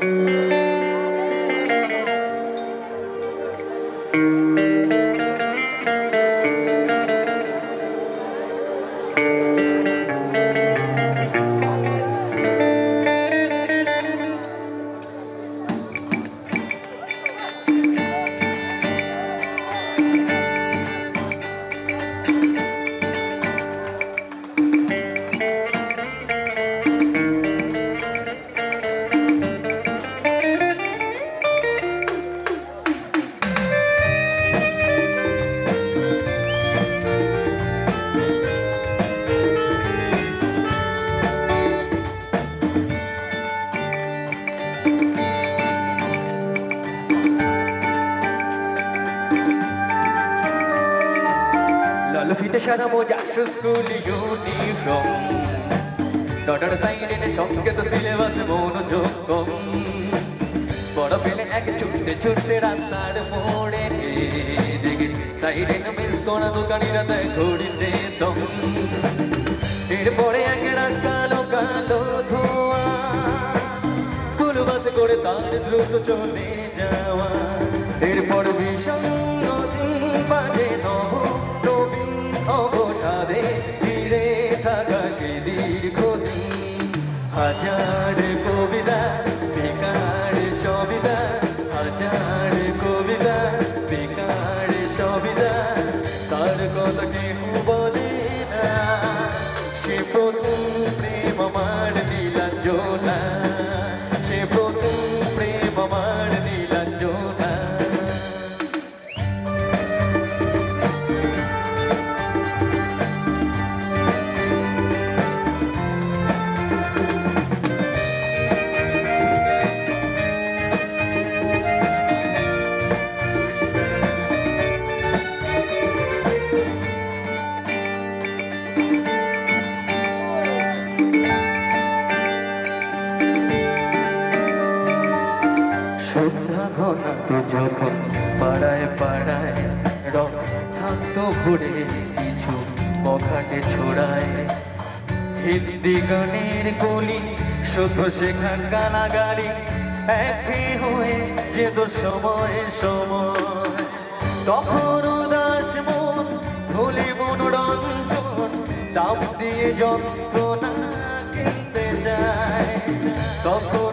thank you সারা মোজা school uniform daughter সাইডে সঙ্গে তো সিলেবাস মনোযোগ কম বড় পেলে এক ছুটতে ছুটতে রাস্তার মোড়ে দেখে সাইডে মিস করা দোকানিরা দেয় ঘড়িতে দম এরপরে এক রাস কালো কালো ধোয়া স্কুল বাসে করে তার দ্রুত চলে যাওয়া। এরপর ভীষণ হাজার কবিতা বেকার সবিতা হাজার কবিতা বেকার সবিতা। তার কথা কেউ বলে যখন পাড়ায় পাড়ায় রং থাকতো ঘুরে কিছু ছোড়ায়। হিন্দি গানের গলি শুধু শেখার গানাগারি একে হয়ে যেত সময় সময়। তখন উদাস মন ভুলে মনোরঞ্জন, দাম দিয়ে যন্ত্রণা কিনতে যায় তখন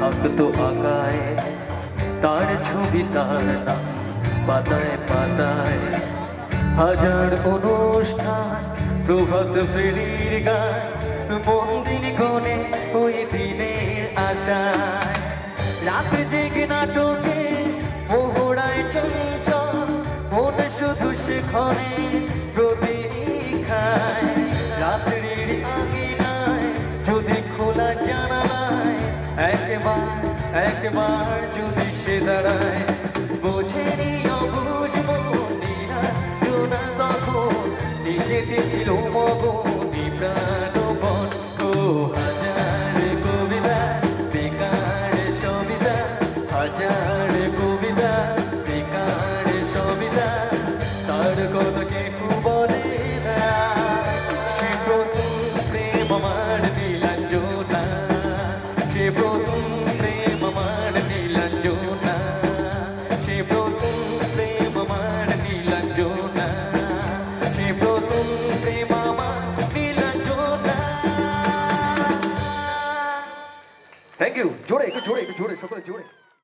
থাকতো আঁকায়, তার ছবি তার নাম, পাতায় পাতায়। হাজার অনুষ্ঠান, প্রভাত ফেরির গান, মন্দির কোণে ওই দিনের আশায়। রাত জেগে নাটকে, মোহরায় চঞ্চল, মন শুধু সেখানে একবার একবার যদি সে দাঁড়ায় বোঝেনি অবুঝ তখন। নিজেকে ছিল মগনি થેન્ક યુ જોડે એક જોડે એક જોડે સગળે જોડે.